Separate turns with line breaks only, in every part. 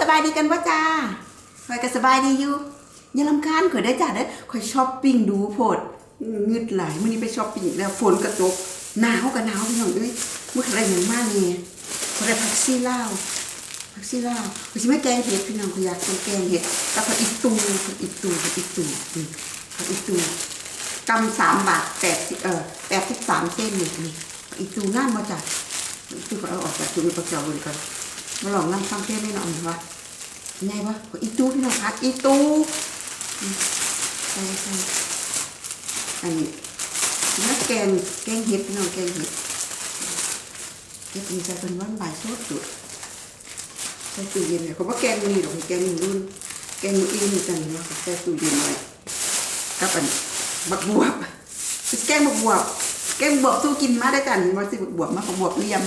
สบายดีกันวะจ้าคอยก็สบายดีอยู่อย่าลำคาญข่อยได้จ้าเด้อข่อยช้อปปิ้งดูโพดเงึดหลายมื้อนี้ไปช้อปปิ้งแล้วฝนกระตกหนาวก็หนาวพี่น้องเอ้ยมื้ออะไรอย่างมากนี่ข่อได้ผักซี่ลาวผักซี่ลาวข่อยสิมาแกงเห็ดพี่น้องข่อยอยากทำแกงเห็ดกับผักอีตูผักอีตูผักอีตูผักอีตูกำสามบาทแปดสิเออแปดสิบสามเส้นนี่นี่อีตูน่ามาจากคือเขาเอาออกจากถุงประจอบเลยก่อน มาลองนั่งฟังเพลงนี่หน่อยวะไงวะอีตู้พี่น้องพัดอีตู้อืมใช่ใช่อันนี้นักแกงแกงเห็ดพี่น้องแกงเห็ดเห็ดมีใจเป็นวันบ่ายสดสุดใส่ตู้เย็นเลยเขาว่าแกงมีหรอกแกงมีรุ่นแกงมีอีนี่จังเนาะใส่ตู้เย็นไว้กับอันบักบวบแกงบักบวบแกงบวบสู้กินมาได้กันมาสิบักบวบมาบักบวบเรียม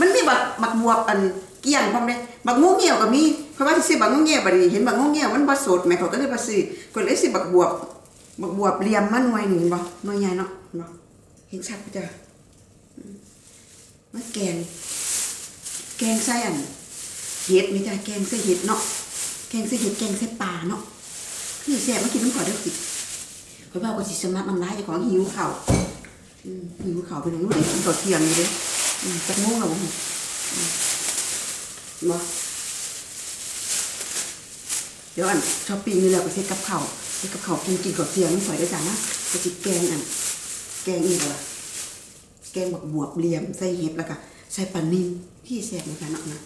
มันมีบักบักบวบอัน เกี้ยงพร้อมเด้บักงูเงี้ยวก็มีเพราะว่าที่ซื้อบักงูเงี้ยวบัดนี้เห็นบักงูเงี้ยวมันบ่สดแม่เขาก็เลยบ่ซื้อก็เลยซื้อบักบวบบักบวบเรียมมาหน่วยหนึงเห็นบ่หน่วยใหญ่เนาะเนบ่เห็นชัดปะจ้ะมันแกง แกงใส่อันเห็ดมีจ้ะแกงใส่เห็ดเนาะแกงใส่เห็ดแกงใส่ปลาเนาะคือแซ่บมากินน้ำขอเด้อสิข่อยว่าก็สิสมัครมันร้ายเจ้าของหิวข้าวหิวข้าวไปหน่อยบ่ได้กินข้าวเที่ยงอยู่เด้จักโมงแล้ว บ่เดี๋ยวอันช้อปปิ้งนี่แหละไปเซ็ตกับเขาเซ็ตกับเขากินกินกับเสียงสวยได้จ้ะนะไปจิแกงอันแกงอีกว่ะแกงบักบวบเหลี่ยมใส่เห็ดแล้วก็ใส่ปลานิ่มพี่แซ่บเหมือนกันเนาะนะ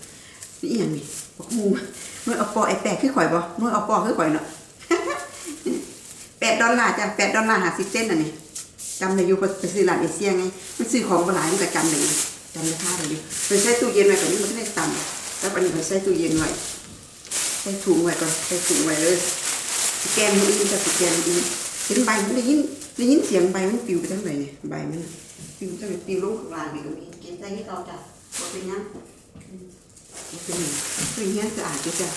นี่อย่างนี้บักฮูนวดเอาปอไอแปดคือข่อยบ่นวดเอาปอคือข่อยเนาะแปดดอลลาร์จ้ะแปดดอลลาร์ห้าสิบเซนอันนี้จำได้อยู่ไปซื้อร้านเอเชียไงมันซื้อของบหลายมันก็จำได้อยู่จำราคาได้อยู่ไปใส่ตู้เย็นไว้ก่อนนี้มันก็ได้ตำ แล้วอันนี้ไปใส่ตู้เย็นไว้ใส่ถุงไว้ก่อนใส่ถุงไว้เลยสแกนมืออื่นจะสแกนมืออื่นเห็นใบมันได้ยินได้ยินเสียงใบมันปลิวไปทั้งไหนเนี่ยใบมันน่ะปลิวทั้งไหนปลิวลงข้างล่างนี่ก็มีเก็บได้ให้เราจ้ะบ่เป็นหยังอืมบ่เป็นหยังคือเงี้ยสะอาดอยู่จ้ะ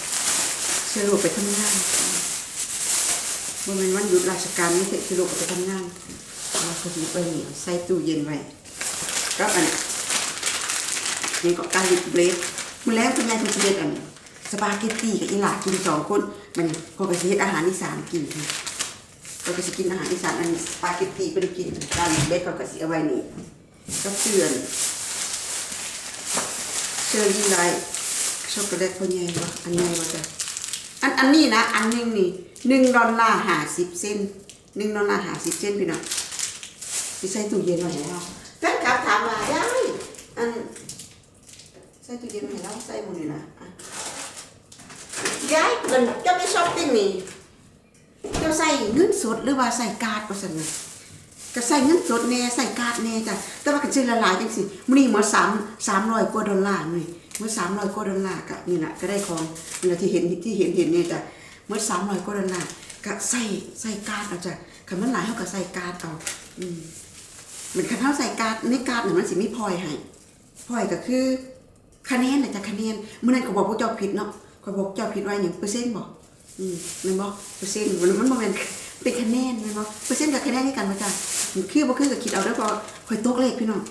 เชื้อโรคไปทำงานเมื่อเป็นวันหยุดราชการนี่เสร็จสรุปไปทำงานเราก็ถือไปนี่ใส่ตู้เย็นไว้ก็อันนี่ก็การลิบเบรด มื้อแรกคุณยายคุณเฮ็ดอันสปาเกตตี้กับอีหลากินสองคนมันก็ไปสิเฮ็ดอาหารอีสานกินก็ไปสิกินอาหารอีสานอันนี้สปาเกตตี้ไปกินการเบรดเขาก็สิเอาไว้นี่ก็เตือนเชอรี่ไลท์ช็อกโกแลตพ่อใหญ่บ่อันใหญ่บ่จ้ะอันอันนี้นะ อันหนึงนี่หนึ่งดอลลาร์ห้าสิบเซนหนึ่งดอลลาร์ห้าสิบเซนพี่น้องที่ใส่ตู้เย็นไว้ให้เราแฟนคลับถามว่าได้อัน ใส่ตู้เย็นไว้ให้เราใส่หมดเลยนะยายมันจะไปช้อปปิ้งนี่จะใส่เงินสดหรือว่าใส่การ์ดว่าซั่นน่ะก็ใส่เงินสดแน่ใส่การ์ดแน่จ้ะแต่ว่าก็ซื้อละลายจังซี่มื้อนี้หมด3 300กว่าดอลลาร์นี่หมด300กว่าดอลลาร์ก็นี่ล่ะก็ได้ของนี่แหละที่เห็นที่เห็นเห็นเนี่ยจ้ะเมื่อสามร้อยกว่าดอลลาร์ก็ใส่ใส่การ์ดเอาจ้ะคันมันหลายเขาก็ใส่การ์ดเอาอืมเหมือนคันเท่าใส่การ์ดในการ์ดเนี่ยมันสิมีพลอยให้พลอยก็คือ คะแนนน่ะจะคะแนนเมื่อนั้นก็บอกพวกเจ้าผิดเนาะก็บอกเจ้าผิดไว้อย่างเปอร์เซ็นต์บอกอืมแมันบอกเปอร์เซ็นต์มันมันบ่แม่นเป็นคะแนนแมันบอกเปอร์เซ็นต์กับคะแนนนี่กันมาจ้ะมันคือบ่คือก็คิดเอาแล้วพอคอยตกเลขพี่น้อง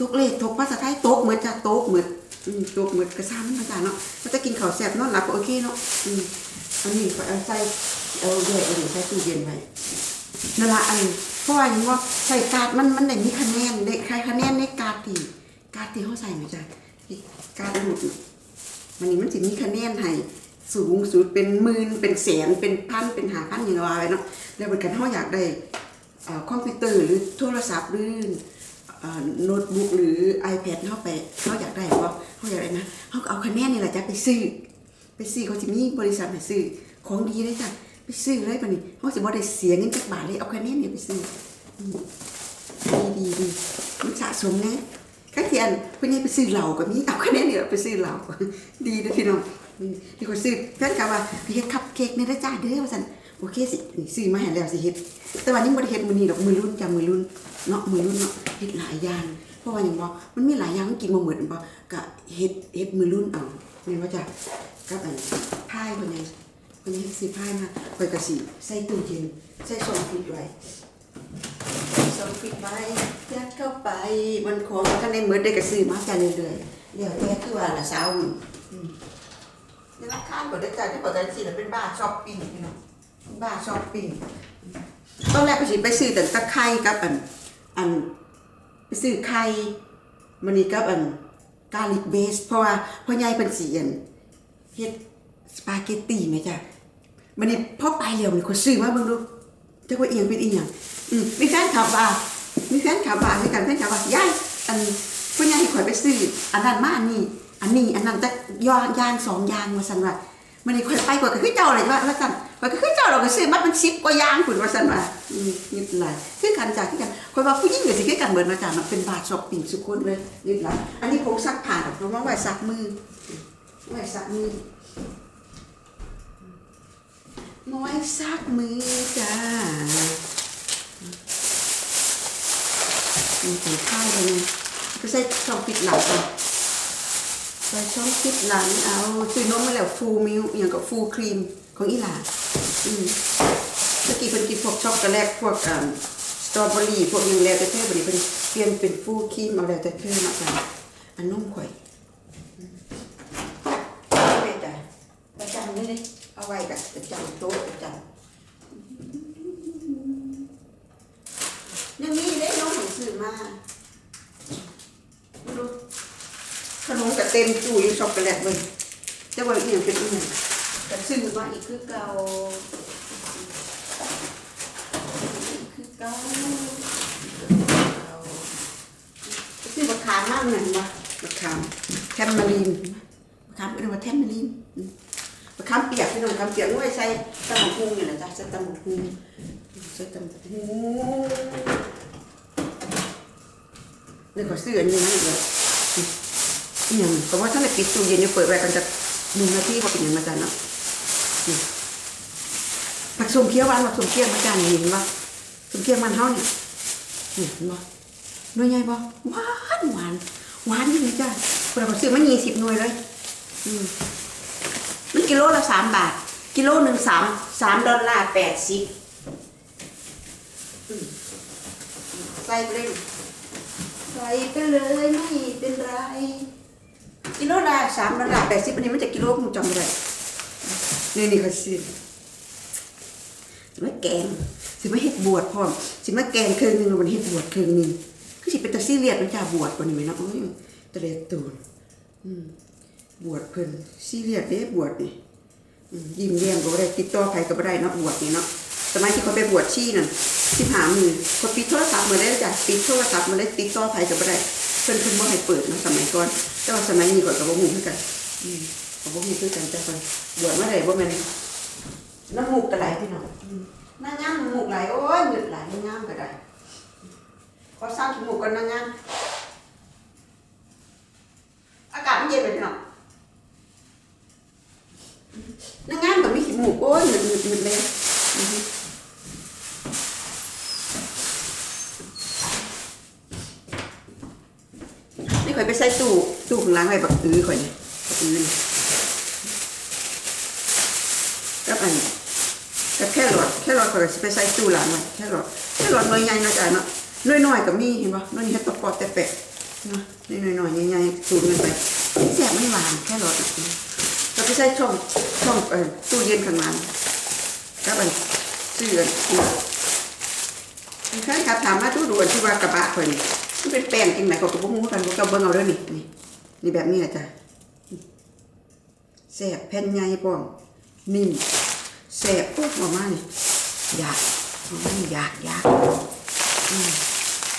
ตกเลขตกภาษาไทยตกเหมือนจ้ะตกเหมือนอืมตกเหมือนกระซ่ามันมาจ้ะเนาะถ้าจะกินข้าวแซ่บนอนหลับก็โอเคเนาะอืมอันนี้ก็เอาใส่เอาด้วยเอาใส่ตู้เย็นไว้นั่นละอันเพราะว่าอย่างว่าใส่กาดมันมันได้มีคะแนนได้ใครคะแนนในกาดที่กาดที่เขาใส่ไหมจ๊ะ การ์ดหลุดมันนี่มันจะมีคะแนนให้สูงสุดเป็นหมื่นเป็นแสนเป็นพันเป็นหาพันอย่างไรเนาะแล้วเหมือนกันเขาอยากได้คอมพิวเตอร์หรือโทรศัพท์หรือเอ่อโน้ตบุ๊กหรือ iPad เข้าไปเขาอยากได้เพราะเขาอยากได้นะเขาเอาคะแนนนี่แหละจะไปซื้อ ไปซื้อเขาจะมีบริษัทให้ซื้อของดีเลยจ้ะไปซื้อเลยปะนี่เขาจะบ่ได้เสียเงินจักบาทเลยเอาคะแนนนี่ไปซื้อดีดีดีมันสะสมไง ข้างเทียนเพื่อนไปซื้อเหล้าก็มีเอาคะแนนเนี่ยไปซื้อเหล้าดีนะพี่น้องอืมที่เขาซื้อแฟนกะว่าไปเฮ็ดคัพเค้กในได้จ้าเด้อว่าซั่นโอเคสิซื้อมาให้แล้วสิเฮ็ดแต่ว่านี่บ่ได้เฮ็ดมื้อนี้ดอกมื้อรุ่นจ้ะมื้อรุ่นเนาะมื้อรุ่นเนาะเฮ็ดหลายอย่างเพราะว่าหยังบ่มันมีหลายอย่างกินบ่หมดบ่ก็เฮ็ดเฮ็ดมื้อรุ่นเอาแม่นบ่จ้ะกับอันพายคนนี้คนนี้สิพายมาไปกระสีใส่ตู้เย็นใส่ซองฟิตไว้ซองฟิตไว้ ไป มันของท่านในเหมือนได้กระซื้อมากันเรื่อยๆเดี๋ยวแกคือว่าละสาวอืมเดี๋ยวรับคานก่อนได้ใจที่ปกติสิเป็นบ้าช้อปปิ้งพี่น้องบ้าช้อปปิ้งตอนแรกก็สิไปซื้อแต่ตะไคร้กับอันอันไปซื้อไข่มันนี่กับอันกาลิกเบส เพราะว่าพ่อใหญ่เป็นสีอันเฮ็ดสปาเกตตีไหมจ้ะมันนี่พ่อไปเร็วมันคนซื้อมาเบิ่งดูจักว่าเอียงเป็นอีหยังอืมมีแฟนขับว่า มีแฟนขับว่าคือกันแฟนขับว่ายายอันพ่อใหญ่ให้ข่อยไปซื้ออันนั้นมาอันนี้ อันนี้อันนั้นแต่ยางยางสองยางมาสั่นว่ามันนี่ข่อยไปกว่าก็คือเจ้าเลยว่าว่าสั่นว่าก็คือเจ้าเราก็ซื้อมาเป็น10กว่ายางพุ่นว่าสั่นว่าอืมยึดหลายคือกันจ้ะคือกันข่อยว่าผู้หญิงก็สิคือกันเบิดมาจ้ะมันเป็นบาทช้อปปิ้งสุคนเลยยึดหลายอันนี้ผงซักผ้าดอกเพราะว่าไว้ซักมือไว้ซักมือน้อยซักมือจ้า มีถุงข้าวเลยนะก็ใส่ช่องปิดหลังก่อนใส่ช่องคิดหลังเอาซื้อนมมาแล้วฟูมิลอย่างกับฟูครีมของอีหลาอืมเมื่อกี้เพิ่นกินพวกช็อกโกแลตพวกอ่าสตรอเบอรี่พวกอยังแล้วแต่เธอบัดนี้เพิ่นเปลี่ยนเป็นฟูครีมเอาแล้วแต่เธอมากันอันนมข่อยอืมแม่จ้ะประจำนี่เลย เอาไว้กับประจำโต๊ะประจำยังมีได้ น้องหนังสือมาไม่รู้ขนมกับเต็มตู้อยู่ช็อกโกแลตเลยจะว่าอีหยังเป็นอีหยังแต่ซื้อมาอีกคือเก่าอีกคือเก่าซื้อมะขามมากหนึ่งวะมะขามแทมมารีนมะขามเรียกว่าแทมมารีนอืมมะขามเปียกพี่น้องมะขามเปียกด้วยใส่ตำบักหุ่งนี่แหละจ้ะใส่ตำบักหุ่งใส่ตำบักหุ่ง เดี๋ยวขอซื้ออันนี้นะเดี๋ยวอหย่างเพราะว่าถ้าในปิดตู้เย็นเนี่ยเปิดไว้กันจะหนึ่งนาทีพอเป็นอย่างมาจานเนาะผักสมเคี้ยวหวานผักสมเคี้ยวมาจานนี่เห็นปะสมเคี้ยวมันเฮาเนี่ยนี่เห็นปะหน่วยใหญ่ปะหวานหวานหวานนี่จ้ะเราก็ซื้อมายี่สิบหน่วยเลยอืมมันกิโลละสามบาท กิโลหนึ่งสามสามดอลลาร์แปดสิบอืมใส่ไปเลย ไปเลยไม่เป็นไร กิโลละสามดอลลาร์แปดสิบอันนี้มันจะกิโลผมจำได้นี่นี่ก็สิสิมาแกงสิมาเฮ็ดบวชพร้อมสิมาแกงครึ่งนึงวันเฮ็ดบวชครึ่งนึงคือสิเป็นตาซีเรียสมันจะบวชกว่านี้ไหมนะโอ้ยตะเลตูนบวชเพิ่นซี่เรียสเด้บวชนี่ยิ้มแย้มก็บ่ได้ติดต่อใครก็บ่ได้เนาะบวชนี่เนาะสมัยที่เขาไปบวชชีนั่น ที่หามือเขาปิดโทรศัพท์มาได้จ้ะปิดโทรศัพท์มาได้ติดต่อใครก็บ่ได้เพิ่นเพิ่นบ่ให้เปิดเนาะสมัยก่อนแต่ว่าสมัยนี้ก็ก็บ่ฮู้คือกันอืมก็บ่ฮู้คือกันแต่เพิ่นบวชมาได้บ่แม่นน้ำมูกก็ไหลพี่น้องน้างามน้ำมูกไหลโอ้ยหยุดไหลน้างามก็ได้ขอสร้างจมูกก่อนน้างามอากาศมันเย็นไปพี่น้องน้างามก็มีขี้มูกโอ้ยหยุดหยุดหยุดเลยอือฮึนี่ ข่อยไปใส่ตู้ตู้ข้างหล่างไว้บักอื้อข่อยนี่บักอื้อนี่กับอันกับแค่รอทแค่รอทข่อยก็สิไปใส่ตู้หลังไว้แค่รอทแค่รอทหน่วยใหญ่นะจ้ะเนาะหน่วยน้อยก็มีเห็นบ่หน่วยเฮ็ดตะปอดแต่แปะเนาะหน่วยน้อยๆใหญ่ๆสูงกันไปแซ่บไม่หวานแค่รอทอะเราไปใส่ช่องช่องเออตู้เย็นข้างล่างกับอันซื้ออันนี้ใช่ครับถามมาทุกด่วนที่ว่ากระบะคน มันเป็นแป้งจริงไหนก็กระบุ้งกันก็เบิ่งเอาเด้อนี่นี่นี่แบบนี้นะจ้ะแสบแผ่นใหญ่ป้องนิ่มแสบปุ๊บออกมานี่อยากออกมานี่อยากอยาก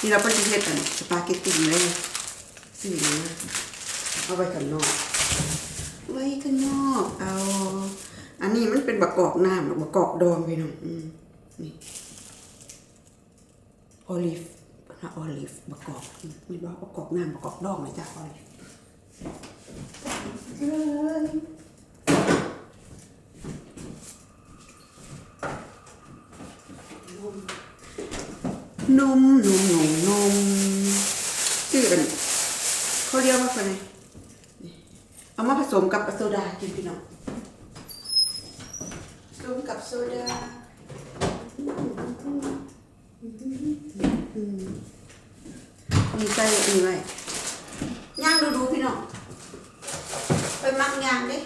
นี่เราก็จะเฮ็ดกันสปาเกตตี้เลยสี่นะเอาไว้ข้างนอก ไว้ข้างนอกเอา อันนี้มันเป็นบะกอกน้ำบะกอกดองพี่น้องอืมนี่โอลิฟ นะโอลิฟประกอบอืมมีบอกประกอบน้ำประกอบดอกไหมจ้ะโอลิฟนมนมนมนมชื่อกันเขาเรียกว่าอะไรเอามาผสมกับโซดากินพี่น้องผสมกับโซดา มีใส่อันนี้ไว้ย่างดูดูๆพี่น้องไปมักย่างเด้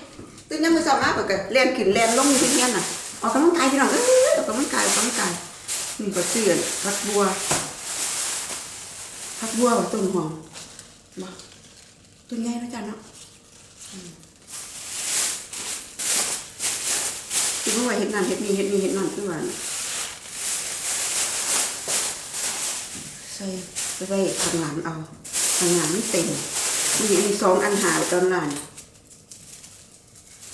ตื่นยังมือสามารถก็เรียนขึ้นเรียนลงที่เฮียน่ะออกกำลังกายพี่น้องเอ้ยออกกำลังกายออกกำลังกายนี่ก็เสื่อนพักบัวพักบัวกับต้นหอมบ่ต้นใหญ่นะจ๊ะเนาะคือเมื่อวานเห็ดนั่นเห็ดนี่เห็ดนี่เห็ดนั่นคือว่าใส่ ไปไว้ข้างหลังเอาข้างหลังมันเต็มมีมีสองอันหายตอนหลัง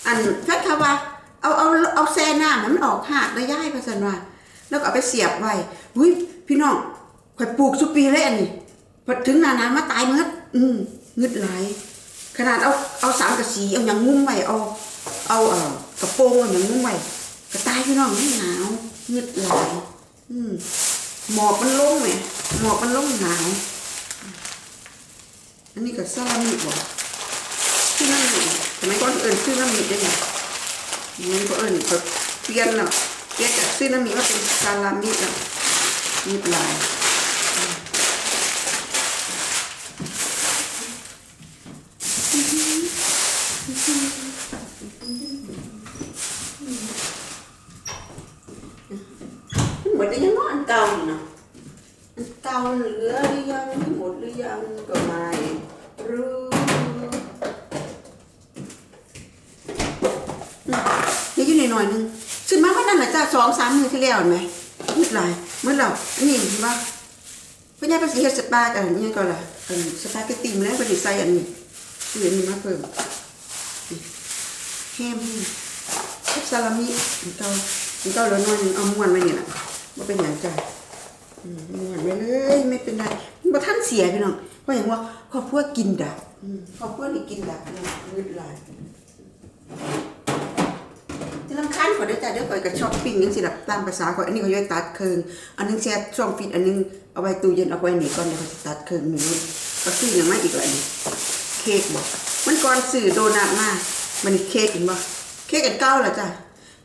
อันแพทย์ค่ะว่าเอาเอาเอาแซ่น้ำให้มันออกหากแล้วย้ายไปสันว่าแล้วก็เอาไปเสียบไว้หุ้ยพี่น้องข่อยปลูกสุปีเลยอันนี้พอถึงนานามาตายมันอืมงึดไหลขนาดเอาเอาสามกระสีเอาอย่างงุ้มไว้เอาเอาเออกระโปรงเอาอย่างงุ้มไว้ก็ตายพี่น้องมันหนาวงึดไหลอืม หมอกมันลงไหมหมอกมันลงหนาว อันนี้ก็ซาลามิบอกชื่อน้ำมีทำไมก้อนเอิญชื่อน้ำมีได้ไงมันก็เอิญก็เปลี่ยนเนาะเปลี่ยนจากชื่อน้ำมีว่าเป็นซาลามิแล้วมีลายเหมือนได้ยังเนาะอันเก่านี่เนาะอันเก่าเหลือหรือยังหมดหรือยังก็ไม่รู้ นี่อยู่ใน หน่อยนึงซื้อมาวันนั้นแหะจ้าสองสามมือที่แล้วเห็นไหมมืดหลายมืดเรานนี้เห็นปะเพื่อนยายภาษีเฮ็ดสปากันอันนี่ก็ล่ะอันสปาเกตตีมแล้วไประดิษฐ์ใส่อันนี้ซื้ออันนี้มาเพิ่มแฮมเฮ็ดซาลามิเก่าเก่าแล้วน้อยหนึงเอาม้วนไว้นี่แหละว่าเป็นอย่างใจม้วนไว้เลยไม่เป็นไรบ่ท่านเสียพี่น้องเพราะอย่างว่าครอบครัวกินดับอืมครอบครัวนี่กินดับมืดหลาย ลำคัญขอได้จ่าเด้อข่อยกับช้อปปิ้งยังสิล่ะตามภาษาข่อยอันนี้ก็ย่อยตัดเคิงอันนึงแช่ช่องฟิตอันนึงเอาไว้ตู้เย็นเอาไว้นี่ก่อนเดี๋ยวเขาจะตัดเคิงหนึ่งรุ่นก็ซื้อย่างมาอีกแล้วอันนี้เค้กบ่มันก่อนซื้อโดนัทมามันเค้กเห็นบ่เค้กอันเก่าล่ะจ้ะ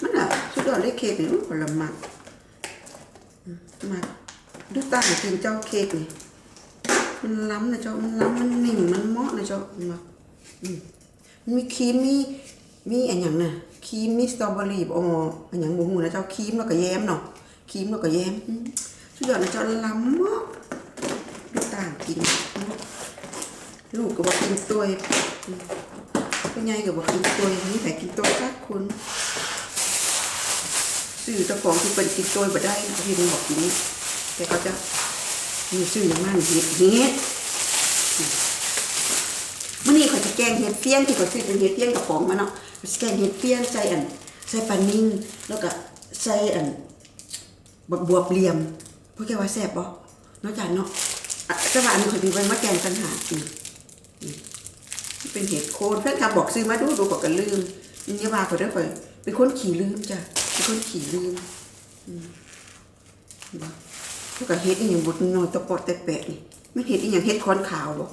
มันอะสุดยอดเลยเค้กนี่ผลไม้มาดูตาให้กินเจ้าเค้กนี่มันล้ำนะเจ้ามันล้ำมันนิ่มมันเหมาะนะเจ้าเห็นมีครีมมี มีอันหยังน่ะครีมมีสตรอเบอรี่อ๋ออันหยังบ่ฮู้นะเจ้าครีมแล้วก็แยมเนาะครีมแล้วก็แยมอืมสุดยอดนะเจ้าล้ำมากดูต่างกิน ลูกก็บ่กินตัวยอืมพ่อใหญ่ก็บ่กินตัวยมีแต่กินตัวสักคนซื้อเจ้าของที่เป็นกินตัวบ่ได้นะพี่นึงบอกกินนี่แต่เขาจะมีซื้ออย่างมันเฮ็ดเฮ็ด จะแกงเห็ดเฟี้ยงที่เข่อยซื้อเป็นเห็ดเฟี้ยงกระป๋องมาเนาะข่อยสิแกงเห็ดเฟี้ยงใส่อันใส่ปลานิ่งแล้วก็ใส่อันบักบวบเหลี่ยมพวกแกว่าแซ่บบ่นาะจานเนาะอะแต่ว่าอันนี้ข่อยมีไว้มาแกงต่างหากอืมอืมเป็นเห็ดโคนเพื่อนคำบอกซื้อมาดูดูก็ก็ลืมนี่ว่าข่อยเด้อข่อยเป็นคนขี่ลืมจ้ะเป็นคนขี่ลืมอืมบ่แล้วก็เห็ดอีหยังบดน้อยตะปอดแต่แปะนี่ไม่เห็ดอีหยังเห็ดคอนขาวบ่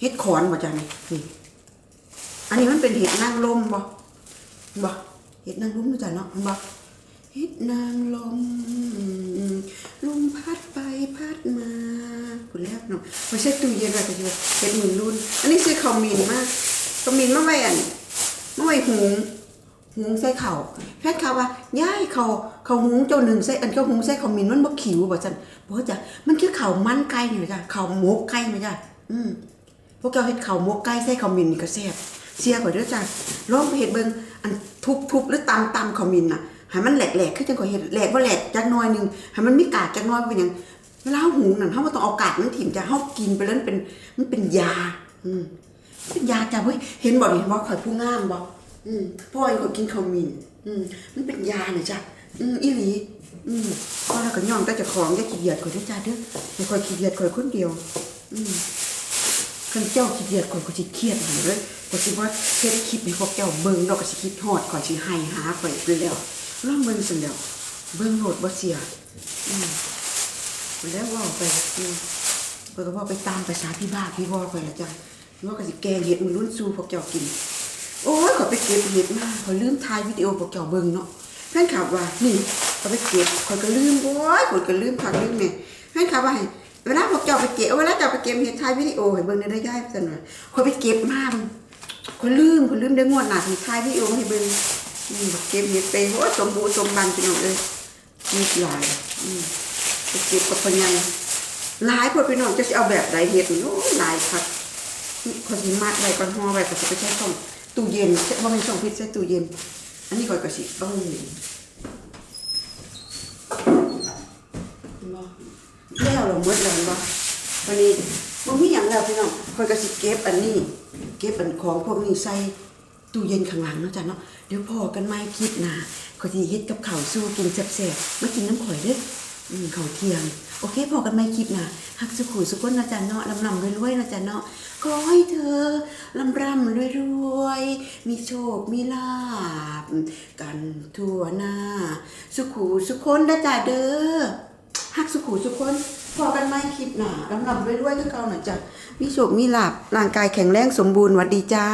เฮ็ดขอนบ่จ้ะนี่นี่ อันนี้มันเป็นเห็ดนางลมบ่บ่เห็ดนางลมนะจ้ะเนาะบ่เห็ดนางลมลมพัดไปพัดมาคุณแล้วเนาะไม่ใช่ตู้เย็นอะไรก็คือเห็ดหมื่นรุ่น อันนี้ซื้อข้าวมีนมากข้าวมีนมาไว้อันมาไหว้หุงหุงใส่ข้าแพทย์ข่าวว่าย้ายข้าวข้าหุงเจ้าหนึ่งใส่อันข้าหุงใส่ข้าวมีนมันบ่ขิวบ่จันบ่จ้ะมันคือข้ามันไก่นี่จ้ะข้าหมกไก่ไหมจ้ะอืมพวกเราเฮ็ดข้าหมกไก่ใส่ขาวมินนี่ก็แซ่บ เสียข่อยเด้อจ้ะลองไปเฮ็ดเบิ่งอันทุบๆหรือตำตำข้าวมินน่ะให้มันแหลกๆคือจังข่อยเฮ็ดแหลกบ่าแหลกจักหน่อยหนึงให้มันมีกากจักหน่อยเป็นหยังเวลาเฮาหุงนั่นเฮาบ่ต้องเอากากมันถิ่มจ้ะเฮากินไปแล้วมันเป็นมันเป็นยา อืมเป็นยาจ้ะเว้ยเห็นบ่นี่ว่าข่อยผู้งามบ่อืมพ่อให้ข่อยกินข้าวมินอืมมันเป็นยาน่ะจ้ะอืมอีหลีอืมพอแล้วก็ย่อมแต่เจ้าของอย่าขี้เกียจข่อยเด้อจ้ะเด้ออย่าข่อยขี้เกียจข่อยคนเดียว อืมคันเจ้าขี้เกียจก่อนก็สิเครียดหาเลย ก็สิว่าเฮ็ดคลิปให้พวกเจ้าเบิ่งเราก็สิคิดฮอดก่อนสิให้หาข่อยไปแล้วลองเบิ่งซั่นแล้วเบิ่งโหลดบ่เสียอืมแล้วว่าไปอืมเพิ่นก็เว่าไปตามภาษาพี่บ้าพี่บอข่อยละจ้ะว่าก็สิแกงเห็ดมื้อรุ่นสู่พวกเจ้ากิน โอ้ยขอไปเก็บเห็ดมาขอยลืมถ่ายวิดีโอพวกเจ้าเบิ่งเนาะแฟนคลับว่านี่ขอไปเก็บขอยก็ลืมโอ้ยขอยก็ลืมพักลืมแม่แฟนคลับว่าให้เวลาพวกเจ้าไปเก็บเวลาเจ้าไปเก็บเห็ดถ่ายวิดีโอให้เบิ่งในระยะซั่นว่าขอยไปเก็บมาเบิ่ง คนลืมคนลืมได้งวดหนาที่ท้ายพี่โอให้เบิ่งนี่เก็บเห็ดไปโอ้สมบูรณ์สมบันพี่น้องเอ้ยมีหลายอืมเก็บกับพ่อใหลายพวกพี่น้องจะเอาแบบใดเฮ็ดนี่โอ้หลายครับคนสิมัดไว้ก่อนห่อไว้ก็สิไปใช้ช่องตู้เย็นบ่แม่นช่องฟิตใช้ตู้เย็น อันนี้ก่อนก็สิเอานี่บ่แล้วเราหมดแล้วบ่วันนี้ บ่มีหยังแล้วพี่น้องข้อยก็สิเก็บอันนี้ เก็บอันของพวกนี้ใส่ตู้เย็นข้างหลังเนาะจ้ะเนาะเดี๋ยวพอกันใหม่คลิปหน้าขอยสิเฮ็ดกับข้าวสู้กินแซ่บๆมากินน้ำข่อยเด้ออืมข้าวเที่ยง โอเคพอกันใหม่คลิปหน้าฮักสุขุสุขคนนะจ๊ะเนาะลำลำรวยๆนะจ๊ะเนาะขอให้เธอลำรำรวยๆมีโชคมีลาบกันทั่วหน้า สุขุสุขคนนะจ๊ะเด้อฮักสุขุสุขคน พอกันไหมคลิปหนาลำลำด้วยด้วยก็เก่าหน่อยจ้ะมีโชคมีลาบร่างกายแข็งแรงสมบูรณ์หวัดดีจ้า